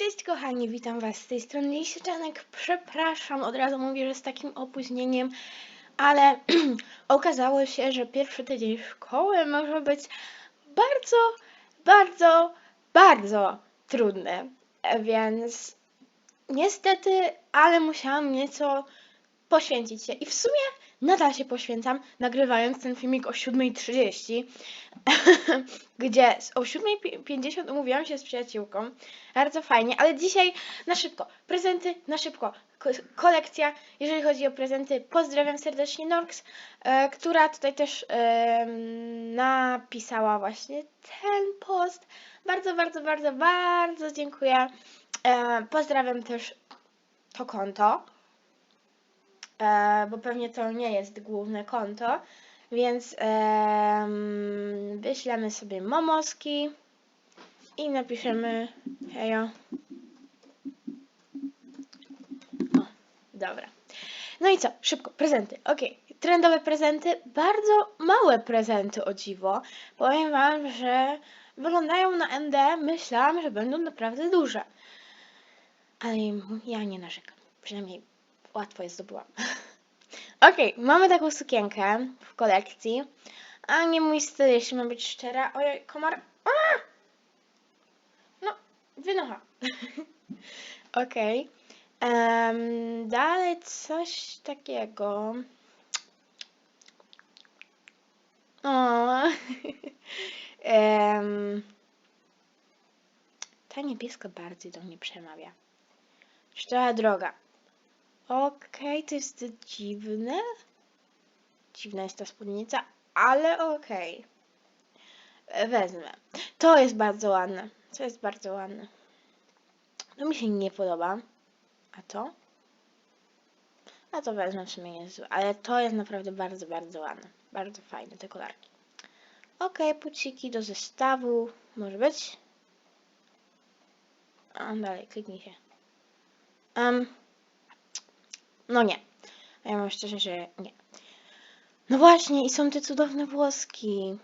Cześć kochani, witam was z tej strony Lisiczanek. Przepraszam, od razu mówię, że z takim opóźnieniem, ale okazało się, że pierwszy tydzień szkoły może być bardzo, bardzo, bardzo trudny. E, Więc niestety, ale musiałam nieco poświęcić się i w sumie nadal się poświęcam, nagrywając ten filmik o 7.30, gdzie o 7.50 umówiłam się z przyjaciółką. Bardzo fajnie, ale dzisiaj na szybko. Prezenty na szybko. Ko- kolekcja. Jeżeli chodzi o prezenty, pozdrawiam serdecznie Norks, e, która tutaj też em, napisała właśnie ten post. Bardzo, bardzo, bardzo, bardzo dziękuję. E, pozdrawiam też to konto e, bo pewnie to nie jest główne konto, więc em, wyślemy sobie momoski i napiszemy hejo. O, dobra. No i co? Szybko, prezenty. Okej, trendowe prezenty, bardzo małe prezenty o dziwo. Powiem wam, że wyglądają na MD, myślałam, że będą naprawdę duże. Ale ja nie narzekam. Przynajmniej łatwo je zdobyłam. Okej, mamy taką sukienkę w kolekcji. A nie mój styl, jeśli mam być szczera. Ojej, komar. A! No, wynocha. Okej. Em, dalej coś takiego. O. Em, ta niebieska bardziej do mnie przemawia. Trochę droga. Okej, to jest dziwne. Dziwna jest ta spódnica, ale okej. E, Wezmę. To jest bardzo ładne. To jest bardzo ładne. To mi się nie podoba. A to? A to wezmę w sumie złe. Ale to jest naprawdę bardzo, bardzo ładne. Bardzo fajne te kolarki. Okej, puciki do zestawu. Może być? A dalej, kliknij się. Um, no nie. Ja mam szczerze, że nie. No właśnie, i są te cudowne włoski.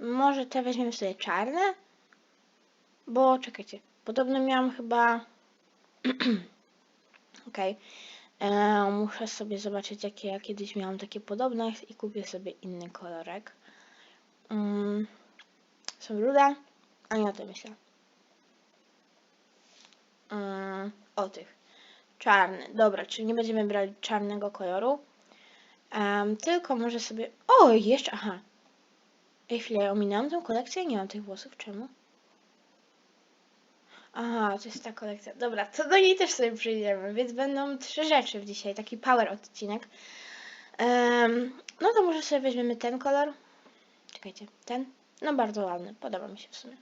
Może te weźmiemy sobie czarne? Bo czekajcie, podobno miałam chyba. Okej. E, Muszę sobie zobaczyć, jakie ja kiedyś miałam takie podobne i kupię sobie inny kolorek. Mm, są rude, a nie o tym myślę. Mm, o tych. Czarny. Dobra, czyli nie będziemy brać czarnego koloru. Em, tylko może sobie... O, jeszcze... Aha. Ej, chwilę, ominęłam tę kolekcję? Nie mam tych włosów. Czemu? Aha, to jest ta kolekcja. Dobra, to do niej też sobie przyjdziemy, więc będą trzy rzeczy w dzisiaj. Taki power odcinek. Em, no to może sobie weźmiemy ten kolor. Czekajcie, ten? No bardzo ładny, podoba mi się w sumie.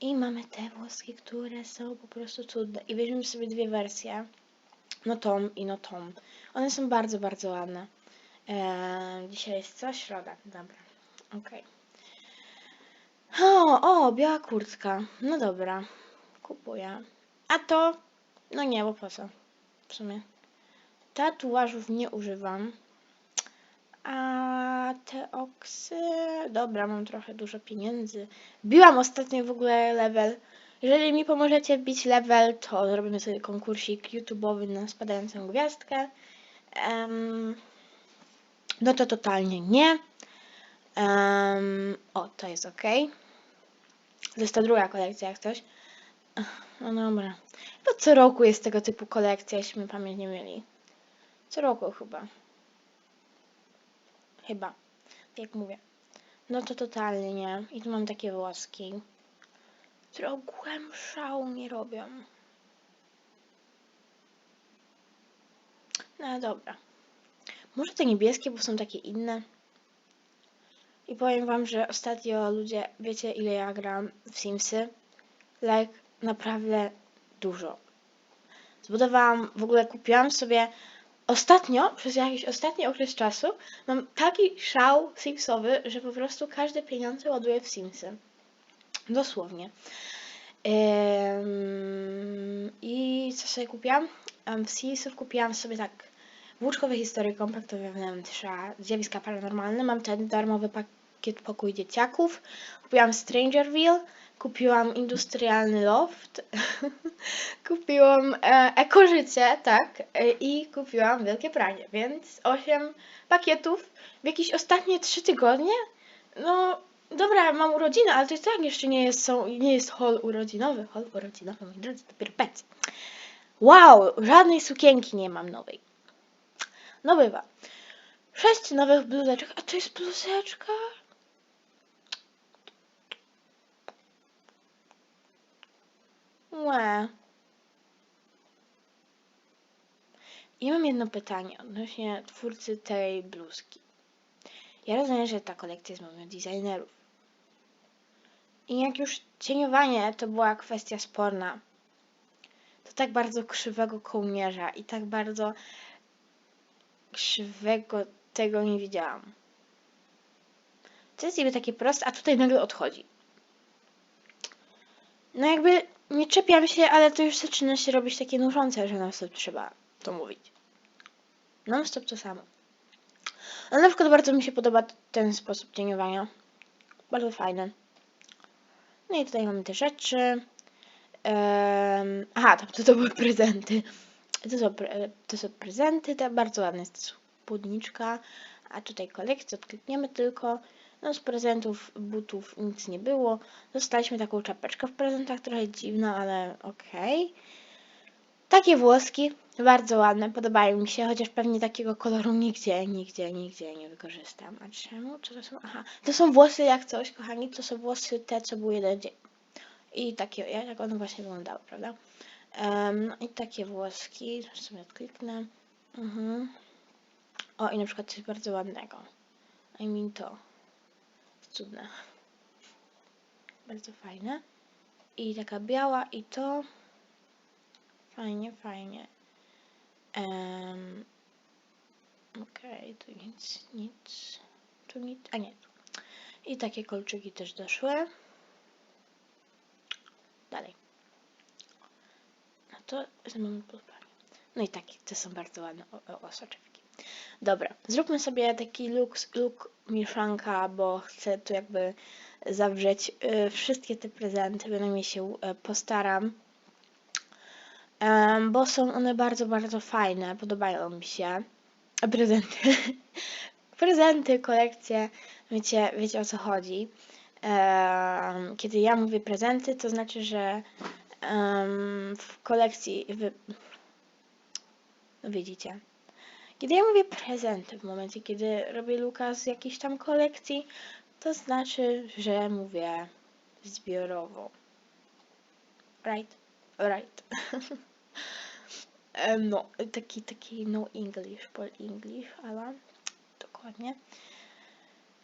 I mamy te włoski, które są po prostu cudne. I weźmiemy sobie dwie wersje. No tą i no tą. One są bardzo, bardzo ładne. Eee, dzisiaj jest co? Środa. Dobra. Okej. O, o, biała kurtka. No dobra. Kupuję. A to? No nie, bo po co? W sumie. Tatuażów nie używam. A te oksy... Dobra, mam trochę dużo pieniędzy. Biłam ostatnio w ogóle level. Jeżeli mi pomożecie bić level, to zrobimy sobie konkursik YouTube'owy na spadającą gwiazdkę. Em, no to totalnie nie. Em, o, to jest ok. To jest ta druga kolekcja, jak coś. No dobra. Chyba co roku jest tego typu kolekcja, jeśli mi pamięć nie myli. Co roku chyba. Chyba. Jak mówię. No to totalnie nie. I tu mam takie włoski, które ogółem szału nie robią. No dobra. Może te niebieskie, bo są takie inne. I powiem wam, że ostatnio ludzie, wiecie ile ja gram w Simsy? Like, naprawdę dużo. Zbudowałam, w ogóle kupiłam sobie ostatnio, przez jakiś ostatni okres czasu, mam taki szał Simsowy, że po prostu każde pieniądze ładuję w Simsy. Dosłownie. I co sobie kupiłam? W Simsów kupiłam sobie tak Włóczkowe historie, kompaktowe wnętrza, zjawiska paranormalne. Mam ten darmowy pak pakiet pokój dzieciaków, kupiłam Strangerville, kupiłam industrialny loft, kupiłam e, ekożycie, tak, e, i kupiłam wielkie pranie, więc 8 pakietów w jakieś ostatnie 3 tygodnie. No, dobra, mam urodziny, ale to i tak jeszcze nie jest, są, nie jest hol urodzinowy. Hol urodzinowy, moi drodzy, dopiero będzie. Wow, żadnej sukienki nie mam nowej. No bywa. Sześć nowych bluzeczek. A to jest bluzeczka? Łe. Ja mam jedno pytanie odnośnie twórcy tej bluzki. Ja rozumiem, że ta kolekcja jest moją designerów. I jak już cieniowanie to była kwestia sporna, to tak bardzo krzywego kołnierza i tak bardzo krzywego tego nie widziałam. To jest niby takie proste, a tutaj nagle odchodzi. No jakby nie czepiam się, ale to już zaczyna się robić takie nużące, że non stop trzeba to mówić. Non stop to samo. Ale na przykład bardzo mi się podoba ten sposób cieniowania. Bardzo fajny. No i tutaj mamy te rzeczy. Em, aha, to, to, to były prezenty. To są, to są prezenty, te bardzo ładne jest spódniczka. A tutaj kolekcję odklikniemy tylko. No z prezentów, butów nic nie było. Dostaliśmy taką czapeczkę w prezentach, trochę dziwna, ale okej. Takie włoski, bardzo ładne, podobają mi się, chociaż pewnie takiego koloru nigdzie, nigdzie, nigdzie nie wykorzystam. A czemu? Co to są? Aha, to są włosy jak coś, kochani, to są włosy te, co były jeden dzień. I takie, jak one właśnie wyglądały, prawda? No i takie włoski, sobie odkliknę. Mhm. O, i na przykład coś bardzo ładnego. I mean to. Cudne. Bardzo fajne. I taka biała i to. Fajnie, fajnie. Um, Okej, tu nic, nic. Tu nic, a nie. I takie kolczyki też doszły. Dalej. No to mamy podpanie. No i takie, to są bardzo ładne osoczewki. Dobra, zróbmy sobie taki look, look mieszanka, bo chcę tu jakby zawrzeć y, wszystkie te prezenty, bynajmniej się y, postaram. Bo są one bardzo, bardzo fajne, podobają mi się. A prezenty. prezenty, kolekcje, wiecie, wiecie o co chodzi. Kiedy ja mówię prezenty, to znaczy, że w kolekcji, no widzicie. Kiedy ja mówię prezenty w momencie, kiedy robię luka z jakiejś tam kolekcji, to znaczy, że mówię zbiorowo. Right? Right. Em, no, taki, taki no English, Paul English, ale dokładnie.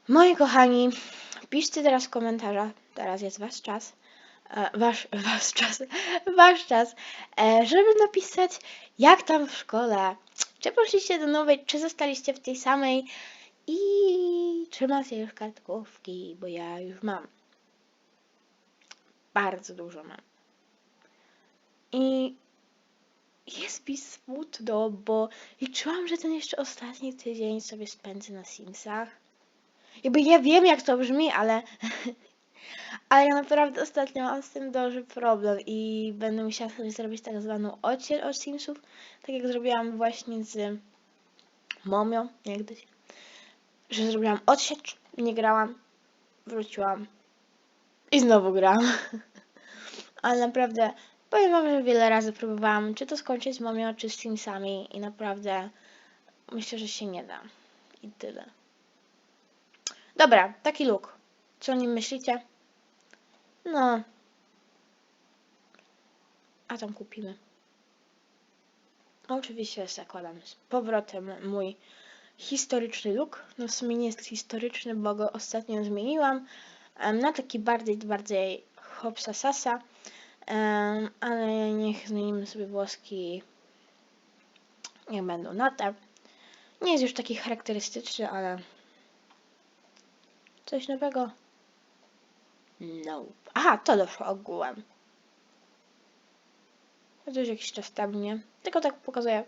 Moi kochani, piszcie teraz w komentarzach, teraz jest wasz czas, e, wasz, wasz czas, wasz czas, e, żeby napisać, jak tam w szkole, czy poszliście do nowej, czy zostaliście w tej samej i czy macie już kartkówki, bo ja już mam. Bardzo dużo mam. I jest mi smutno, bo liczyłam, że ten jeszcze ostatni tydzień sobie spędzę na Simsach. Jakby ja wiem, jak to brzmi, ale... ale ja naprawdę ostatnio mam z tym duży problem i będę musiała sobie zrobić tak zwaną odcień od Simsów, tak jak zrobiłam właśnie z Momią niegdyś. Że zrobiłam odsiecz, nie grałam, wróciłam i znowu grałam. ale naprawdę Powiem wam, że wiele razy próbowałam, czy to skończyć z Momią, czy z Simsami i naprawdę myślę, że się nie da. I tyle. Dobra, taki look. Co o nim myślicie? No. A tam kupimy. Oczywiście zakładam z powrotem mój historyczny look. No w sumie nie jest historyczny, bo go ostatnio zmieniłam na taki bardziej, bardziej hopsa sasa. Em, ale niech zmienimy sobie włoski. Niech będą na te. Nie jest już taki charakterystyczny, ale coś nowego. No. Aha, to doszło ogółem. Już jakiś czas temu, nie? Tylko tak pokazuję.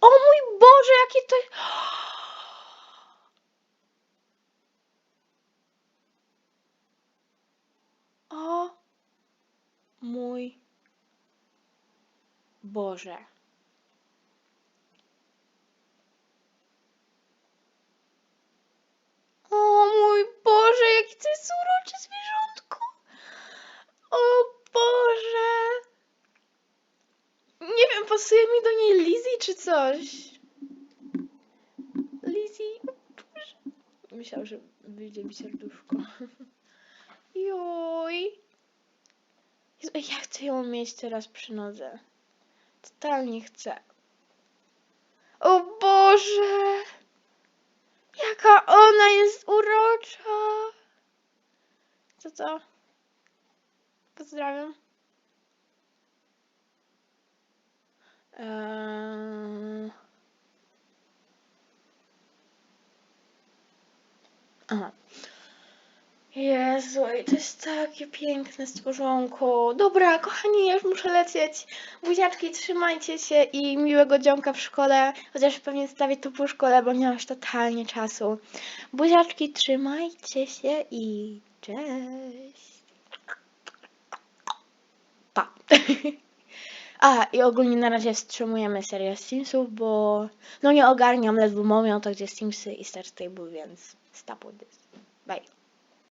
O mój Boże, jakie to... mój Boże. O mój Boże, jaki to jest urocze zwierzątko. O Boże. Nie wiem, pasuje mi do niej Lizzie czy coś. Lizzie, Boże. Myślał, że wyjdzie mi serduszko. Joj. Jezu, ja chcę ją mieć teraz przy nodze. Totalnie chcę. O Boże! Jaka ona jest urocza! Co to? Pozdrawiam. Eee... Aha. Jezu, ej, to jest takie piękne stworzonko. Dobra, kochani, ja już muszę lecieć. Buziaczki, trzymajcie się i miłego dzionka w szkole. Chociaż pewnie stawię to po szkole, bo nie mam już totalnie czasu. Buziaczki, trzymajcie się i cześć. Pa. A, i ogólnie na razie wstrzymujemy serię Simsów, bo no nie ogarniam, ledwo mówią to gdzie Simsy i Star Stable, więc stop with this. Bye.